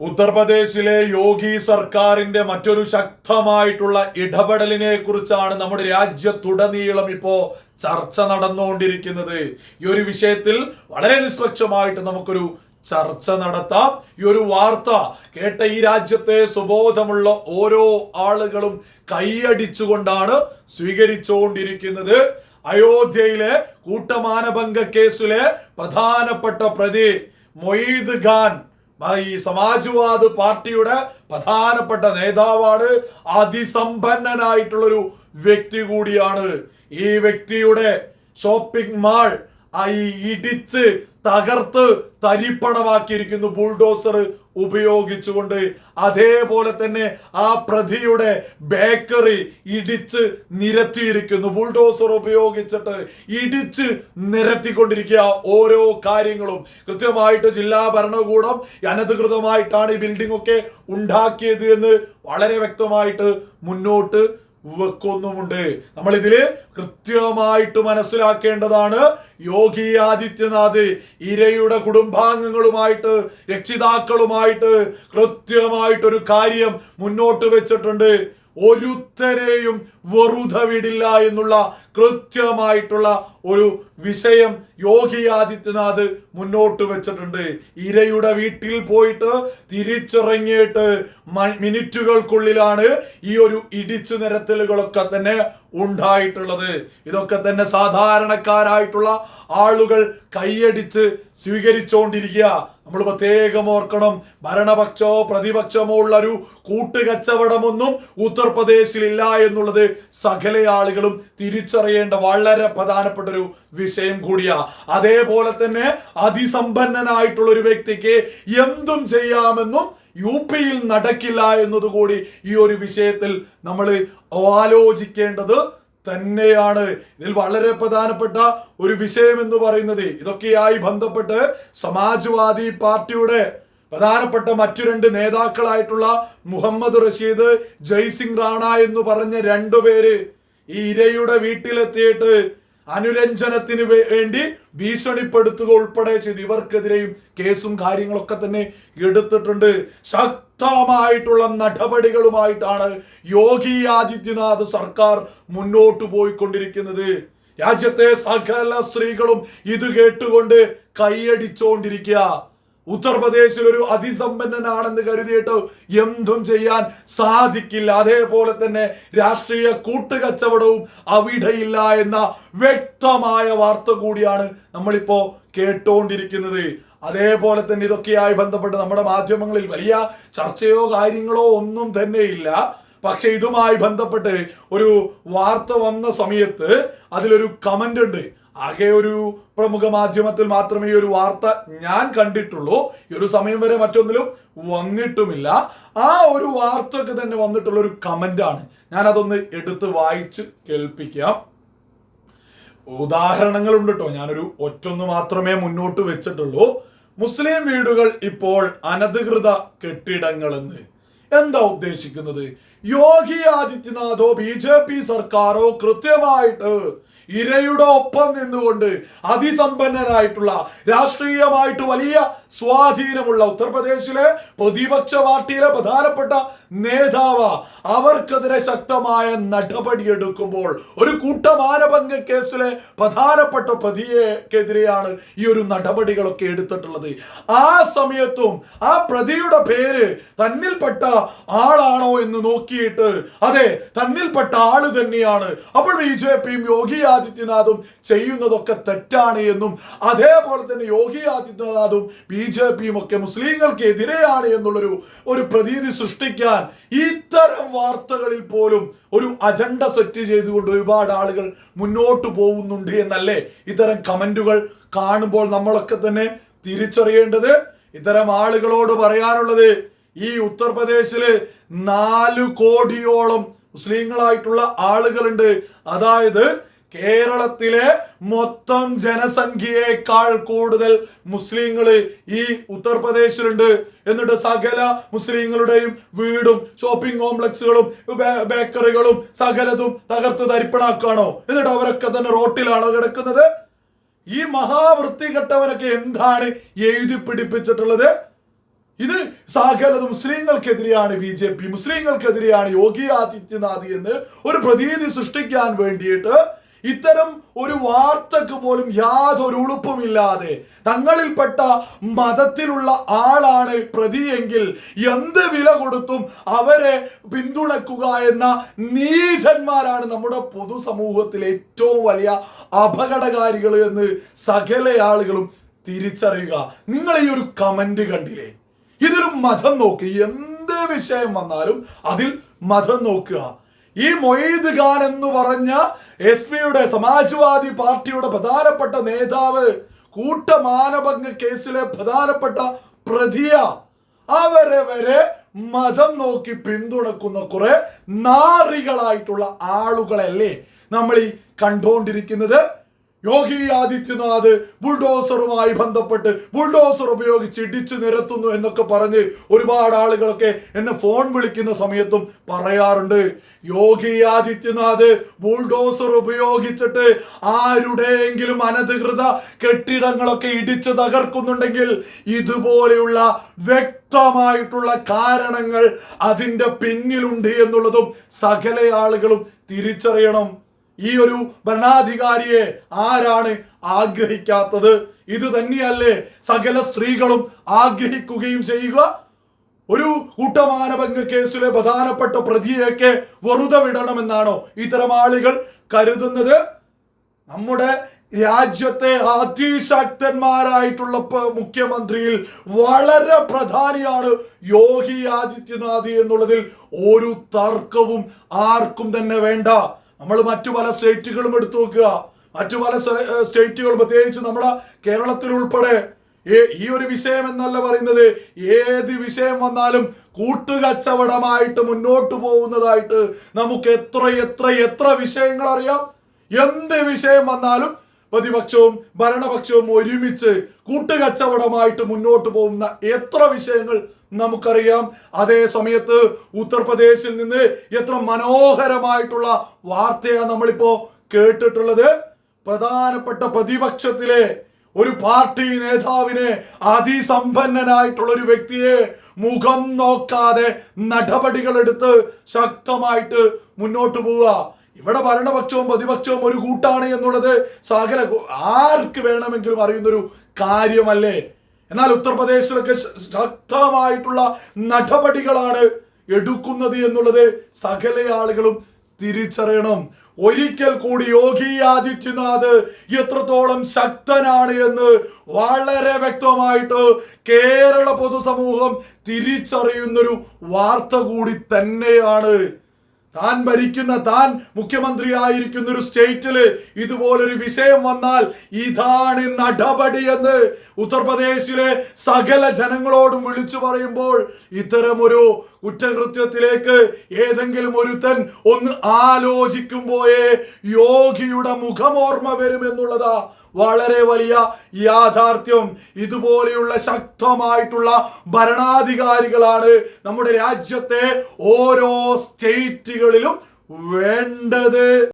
ഉത്തർപ്രദേശിലെ യോഗി സർക്കാരിന്റെ മറ്റൊരു ശക്തമായിട്ടുള്ള ഇടപെടലിനെ കുറിച്ചാണ് നമ്മുടെ രാജ്യത്തുടനീളം ഇപ്പോ ചർച്ച നടന്നുകൊണ്ടിരിക്കുന്നത്. ഈ ഒരു വിഷയത്തിൽ വളരെ നിഷ്പക്ഷമായിട്ട് നമുക്കൊരു ചർച്ച നടത്താം. ഈ ഒരു വാർത്ത കേട്ട ഈ രാജ്യത്തെ സുബോധമുള്ള ഓരോ ആളുകളും കൈയടിച്ചുകൊണ്ടാണ് സ്വീകരിച്ചുകൊണ്ടിരിക്കുന്നത്. അയോധ്യയിലെ കൂട്ടമാനഭംഗ കേസിലെ പ്രധാനപ്പെട്ട പ്രതി മൊയ്ദ് ഖാൻ ഈ സമാജ്വാദ് പാർട്ടിയുടെ പ്രധാനപ്പെട്ട നേതാവാണ് അതിസമ്പന്നനായിട്ടുള്ളൊരു വ്യക്തി കൂടിയാണ്. ഈ വ്യക്തിയുടെ ഷോപ്പിംഗ് മാൾ ഇടിച്ച് തകർത്ത് തരിപ്പണമാക്കിയിരിക്കുന്നു ബുൾഡോസർ ഉപയോഗിച്ചുകൊണ്ട് അതേപോലെ തന്നെ ആ പ്രതിയുടെ ബേക്കറി ഇടിച്ച് നിരത്തിയിരിക്കുന്നു. ബുൾഡോസർ ഉപയോഗിച്ചിട്ട് ഇടിച്ച് നിരത്തിക്കൊണ്ടിരിക്കുക ഓരോ കാര്യങ്ങളും. കൃത്യമായിട്ട് ജില്ലാ ഭരണകൂടം അനധികൃതമായിട്ടാണ് ഈ ബിൽഡിംഗ് ഒക്കെ ഉണ്ടാക്കിയത് എന്ന് വളരെ വ്യക്തമായിട്ട് മുന്നോട്ട് വെക്കുന്നുമുണ്ട് നമ്മൾ ഇതിൽ കൃത്യമായിട്ട് മനസ്സിലാക്കേണ്ടതാണ് യോഗി ആദിത്യനാഥ് ഇരയുടെ കുടുംബാംഗങ്ങളുമായിട്ട് രക്ഷിതാക്കളുമായിട്ട് കൃത്യമായിട്ടൊരു കാര്യം മുന്നോട്ട് വെച്ചിട്ടുണ്ട്. ഒരുത്തരെയും വെറുതെ വിടില്ല എന്നുള്ള കൃത്യമായിട്ടുള്ള ഒരു വിഷയം യോഗി ആദിത്യനാഥ് മുന്നോട്ട് വെച്ചിട്ടുണ്ട്. ഇരയുടെ വീട്ടിൽ പോയിട്ട് തിരിച്ചിറങ്ങിയിട്ട് മിനിറ്റുകൾക്കുള്ളിലാണ് ഈ ഒരു ഇടിച്ചു നിരത്തലുകളൊക്കെ തന്നെ ഉണ്ടായിട്ടുള്ളത്. ഇതൊക്കെ തന്നെ സാധാരണക്കാരായിട്ടുള്ള ആളുകൾ കൈയടിച്ച് സ്വീകരിച്ചുകൊണ്ടിരിക്കുക നമ്മൾ പ്രത്യേകം ഓർക്കണം ഭരണപക്ഷമോ പ്രതിപക്ഷമോ ഉള്ള ഒരു കൂട്ടുകച്ചവടമൊന്നും ഉത്തർപ്രദേശിലില്ല എന്നുള്ളത് സകല ആളുകളും തിരിച്ചറിയേണ്ട വളരെ പ്രധാനപ്പെട്ട ഒരു വിഷയം കൂടിയാ. അതേപോലെ തന്നെ അതിസമ്പന്നനായിട്ടുള്ള ഒരു വ്യക്തിക്ക് എന്തും ചെയ്യാമെന്നും യു പിയിൽ നടക്കില്ല എന്നതുകൂടി ഈ ഒരു വിഷയത്തിൽ നമ്മൾ ആലോചിക്കേണ്ടത് തന്നെയാണ്. ഇതിൽ വളരെ പ്രധാനപ്പെട്ട ഒരു വിഷയം എന്ന് പറയുന്നത്. ഇതൊക്കെയായി ബന്ധപ്പെട്ട് സമാജ്വാദി പാർട്ടിയുടെ പ്രധാനപ്പെട്ട മറ്റു രണ്ട് നേതാക്കളായിട്ടുള്ള മുഹമ്മദ് റഷീദ് ജയ്സിംഗ് റാണ എന്ന് പറഞ്ഞ രണ്ടുപേര് ഈ ഇരയുടെ വീട്ടിലെത്തിയിട്ട് അനുരഞ്ജനത്തിന് വേണ്ടി ഭീഷണിപ്പെടുത്തുക ഉൾപ്പെടെ ചെയ്ത്. ഇവർക്കെതിരെയും കേസും കാര്യങ്ങളൊക്കെ തന്നെ എടുത്തിട്ടുണ്ട്. ശക്തമായിട്ടുള്ള നടപടികളുമായിട്ടാണ് യോഗി ആദിത്യനാഥ് സർക്കാർ മുന്നോട്ട് പോയിക്കൊണ്ടിരിക്കുന്നത്. രാജ്യത്തെ സകല സ്ത്രീകളും ഇത് കേട്ടുകൊണ്ട് കൈയടിച്ചുകൊണ്ടിരിക്കുക ഉത്തർപ്രദേശിൽ ഒരു അതിസമ്പന്നനാണെന്ന് കരുതിയിട്ട് എന്തും ചെയ്യാൻ സാധിക്കില്ല. അതേപോലെ തന്നെ രാഷ്ട്രീയ കൂട്ടുകച്ചവടവും അവിടെയില്ല എന്ന വ്യക്തമായ വാർത്ത കൂടിയാണ് നമ്മളിപ്പോ കേട്ടുകൊണ്ടിരിക്കുന്നത് അതേപോലെ തന്നെ ഇതൊക്കെയായി ബന്ധപ്പെട്ട് നമ്മുടെ മാധ്യമങ്ങളിൽ വലിയ ചർച്ചയോ കാര്യങ്ങളോ ഒന്നും തന്നെ ഇല്ല. പക്ഷെ ഇതുമായി ബന്ധപ്പെട്ട് ഒരു വാർത്ത വന്ന സമയത്ത് അതിലൊരു കമന്റ് ഉണ്ട്. ആകെ ഒരു പ്രമുഖ മാധ്യമത്തിൽ മാത്രമേ ഒരു വാർത്ത ഞാൻ കണ്ടിട്ടുള്ളൂ. ഈ ഒരു സമയം വരെ മറ്റൊന്നിലും വന്നിട്ടുമില്ല. ആ ഒരു വാർത്തക്ക് തന്നെ വന്നിട്ടുള്ള ഒരു ഞാൻ അതൊന്ന് എടുത്ത് വായിച്ച് കേൾപ്പിക്കാം. ഉദാഹരണങ്ങളുണ്ട് കേട്ടോ ഞാനൊരു ഒറ്റൊന്ന് മാത്രമേ മുന്നോട്ട് വെച്ചിട്ടുള്ളൂ. മുസ്ലിം വീടുകൾ ഇപ്പോൾ അനധികൃത കെട്ടിടങ്ങളെന്ന്. എന്താ ഉദ്ദേശിക്കുന്നത്? യോഗി ആദിത്യനാഥോ ബി ജെ പി സർക്കാരോ കൃത്യമായിട്ട് ഇരയുടെ ഒപ്പം നിന്നുകൊണ്ട് അതിസമ്പന്നരായിട്ടുള്ള രാഷ്ട്രീയമായിട്ട് വലിയ സ്വാധീനമുള്ള ഉത്തർപ്രദേശിലെ പ്രതിപക്ഷ പാർട്ടിയിലെ പ്രധാനപ്പെട്ട നേതാവ് അവർക്കെതിരെ ശക്തമായ നടപടിയെടുക്കുമ്പോൾ ഒരു കൂട്ടമാനഭംഗ കേസിലെ പ്രധാനപ്പെട്ട പ്രതിയെക്കെതിരെയാണ് ഈ ഒരു നടപടികളൊക്കെ എടുത്തിട്ടുള്ളത്. ആ സമയത്തും ആ പ്രതിയുടെ പേര് തന്നിൽപ്പെട്ട ആളാണോ എന്ന് നോക്കിയിട്ട് അതെ തന്നിൽപ്പെട്ട ആൾ തന്നെയാണ്. അപ്പോൾ ബി ജെ പിയും യോഗി ആദിത്യനാഥും ചെയ്യുന്നതൊക്കെ തെറ്റാണ് എന്നും അതേപോലെ തന്നെ യോഗി ആദിത്യനാഥും ബി ജെ പിയും ഒക്കെ മുസ്ലിങ്ങൾക്ക് എതിരെയാണ് എന്നുള്ളൊരു ഒരു പ്രതീതി സൃഷ്ടിക്കാൻ ഇത്തരം വാർത്തകളിൽ പോലും ഒരു അജണ്ട സെറ്റ് ചെയ്തുകൊണ്ട് ഒരുപാട് ആളുകൾ മുന്നോട്ട് പോകുന്നുണ്ട് എന്നല്ലേ ഇത്തരം കമന്റുകൾ കാണുമ്പോൾ നമ്മളൊക്കെ തന്നെ തിരിച്ചറിയേണ്ടത്. ഇത്തരം ആളുകളോട് പറയാനുള്ളത് ഈ ഉത്തർപ്രദേശിൽ നാല് കോടിയോളം മുസ്ലിങ്ങളായിട്ടുള്ള ആളുകളുണ്ട്. അതായത് കേരളത്തിലെ മൊത്തം ജനസംഖ്യയേക്കാൾ കൂടുതൽ മുസ്ലിങ്ങൾ ഈ ഉത്തർപ്രദേശിലുണ്ട്. എന്നിട്ട് സകല മുസ്ലിങ്ങളുടെയും വീടും ഷോപ്പിംഗ് കോംപ്ലക്സുകളും ബേക്കറികളും സകലതും തകർത്ത് തരിപ്പണാക്കാണോ എന്നിട്ട് അവരൊക്കെ തന്നെ റോട്ടിലാണോ കിടക്കുന്നത്? ഈ മഹാവൃത്തികെട്ടവനൊക്കെ എന്താണ് എഴുതി പിടിപ്പിച്ചിട്ടുള്ളത്? ഇത് സകലത് മുസ്ലിങ്ങൾക്കെതിരെയാണ് ബി ജെ പി മുസ്ലിങ്ങൾക്കെതിരെയാണ് യോഗി ആദിത്യനാഥ് എന്ന് ഒരു പ്രതീതി സൃഷ്ടിക്കാൻ വേണ്ടിയിട്ട് ഇത്തരം ഒരു വാർത്തക്ക് പോലും യാതൊരു ഉളുപ്പുമില്ലാതെ തങ്ങളിൽപ്പെട്ട മതത്തിലുള്ള ആളാണ് പ്രതിയെങ്കിൽ എന്ത് വില കൊടുത്തും അവരെ പിന്തുണക്കുക എന്ന നീചന്മാരാണ് നമ്മുടെ പൊതുസമൂഹത്തിലെ ഏറ്റവും വലിയ അപകടകാരികൾ എന്ന് സകല ആളുകളും തിരിച്ചറിയുക. നിങ്ങൾ ഈ ഒരു കമന്റ് കണ്ടില്ലേ? ഇതിലും മതം നോക്കി. എന്ത് വിഷയം വന്നാലും അതിൽ മതം നോക്കുക. ഈ മൊയ്ദ് ഖാൻ എന്ന് പറഞ്ഞ എസ് പിയുടെ സമാജ്വാദി പാർട്ടിയുടെ പ്രധാനപ്പെട്ട നേതാവ് കൂട്ടമാനഭംഗ കേസിലെ പ്രധാനപ്പെട്ട പ്രതിയ. അവരെ വരെ മതം നോക്കി പിന്തുണക്കുന്ന കുറെ നാറികളായിട്ടുള്ള ആളുകളല്ലേ നമ്മൾ ഈ കണ്ടുകൊണ്ടിരിക്കുന്നത് യോഗി ആദിത്യനാഥ് ബുൾഡോസറുമായി ബന്ധപ്പെട്ട് ബുൾഡോസർ ഉപയോഗിച്ച് ഇടിച്ചു നിരത്തുന്നു എന്നൊക്കെ പറഞ്ഞ് ഒരുപാട് ആളുകളൊക്കെ എന്നെ ഫോൺ വിളിക്കുന്ന സമയത്തും പറയാറുണ്ട്. യോഗി ആദിത്യനാഥ് ബുൾഡോസർ ഉപയോഗിച്ചിട്ട് ആരുടെയെങ്കിലും അനധികൃത കെട്ടിടങ്ങളൊക്കെ ഇടിച്ചു തകർക്കുന്നുണ്ടെങ്കിൽ ഇതുപോലെയുള്ള വ്യക്തമായിട്ടുള്ള കാരണങ്ങൾ അതിന്റെ പിന്നിലുണ്ട് എന്നുള്ളതും സകല ആളുകളും തിരിച്ചറിയണം. ഈ ഒരു ഭരണാധികാരിയെ ആരാണ് ആഗ്രഹിക്കാത്തത്? ഇത് തന്നെയല്ലേ സകല സ്ത്രീകളും ആഗ്രഹിക്കുകയും ചെയ്യുക? ഒരു കൂട്ടമാനഭംഗ കേസിലെ പ്രധാനപ്പെട്ട പ്രതിയെയൊക്കെ വെറുതെ വിടണമെന്നാണോ ഇത്തരം ആളുകൾ കരുതുന്നത്? നമ്മുടെ രാജ്യത്തെ അതിശക്തന്മാരായിട്ടുള്ള മുഖ്യമന്ത്രിയിൽ വളരെ പ്രധാനിയാണ് യോഗി ആദിത്യനാഥ് എന്നുള്ളതിൽ ഒരു തർക്കവും ആർക്കും തന്നെ വേണ്ട. നമ്മൾ മറ്റു പല സ്റ്റേറ്റുകളും എടുത്തു നോക്കുക. മറ്റു പല സ്റ്റേറ്റുകളും പ്രത്യേകിച്ച് നമ്മുടെ കേരളത്തിൽ ഉൾപ്പെടെ. ഈ ഒരു വിഷയം എന്നല്ല പറയുന്നത്. ഏത് വിഷയം വന്നാലും കൂട്ടുകച്ചവടമായിട്ട് മുന്നോട്ട് പോകുന്നതായിട്ട് നമുക്ക് എത്ര എത്ര എത്ര വിഷയങ്ങൾ അറിയാം. എന്ത് വിഷയം വന്നാലും പ്രതിപക്ഷവും ഭരണപക്ഷവും ഒരുമിച്ച് കൂട്ടുകച്ചവടമായിട്ട് മുന്നോട്ട് പോകുന്ന എത്ര വിഷയങ്ങൾ നമുക്കറിയാം അതേ സമയത്ത് ഉത്തർപ്രദേശിൽ നിന്ന് എത്ര മനോഹരമായിട്ടുള്ള വാർത്തയാണ് നമ്മളിപ്പോ കേട്ടിട്ടുള്ളത്. പ്രധാനപ്പെട്ട പ്രതിപക്ഷത്തിലെ ഒരു പാർട്ടി നേതാവിനെ അതിസമ്പന്നനായിട്ടുള്ള ഒരു വ്യക്തിയെ മുഖം നോക്കാതെ നടപടികൾ എടുത്ത് ശക്തമായിട്ട് മുന്നോട്ട് പോവുക. ഇവിടെ ഭരണപക്ഷവും പ്രതിപക്ഷവും ഒരു കൂട്ടാണ് എന്നുള്ളത് സകല ആർക്ക് വേണമെങ്കിലും അറിയുന്നൊരു കാര്യമല്ലേ? എന്നാൽ ഉത്തർപ്രദേശിലൊക്കെ ശക്തമായിട്ടുള്ള നടപടികളാണ് എടുക്കുന്നത് എന്നുള്ളത് സകല ആളുകളും തിരിച്ചറിയണം. ഒരിക്കൽ കൂടി യോഗി ആദിത്യനാഥ് എത്രത്തോളം ശക്തനാണ് എന്ന് വളരെ വ്യക്തമായിട്ട് കേരള പൊതുസമൂഹം തിരിച്ചറിയുന്നൊരു വാർത്ത കൂടി തന്നെയാണ്. താൻ ഭരിക്കുന്ന താൻ മുഖ്യമന്ത്രി ആയിരിക്കുന്ന ഒരു സ്റ്റേറ്റിൽ ഇതുപോലൊരു വിഷയം വന്നാൽ ഇതാണ് നടപടി എന്ന് ഉത്തർപ്രദേശിലെ സകല ജനങ്ങളോടും വിളിച്ചു പറയുമ്പോൾ ഇത്തരമൊരു കുറ്റകൃത്യത്തിലേക്ക് ഏതെങ്കിലും ഒരുത്തൻ ഒന്ന് ആലോചിക്കുമ്പോഴേ യോഗിയുടെ മുഖമോർമ്മ വരുമെന്നുള്ളതാ വളരെ വലിയ യാഥാർത്ഥ്യം ഇതുപോലെയുള്ള ശക്തമായിട്ടുള്ള ഭരണാധികാരികളാണ് നമ്മുടെ രാജ്യത്തെ ഓരോ സ്റ്റേറ്റുകളിലും വേണ്ടത്.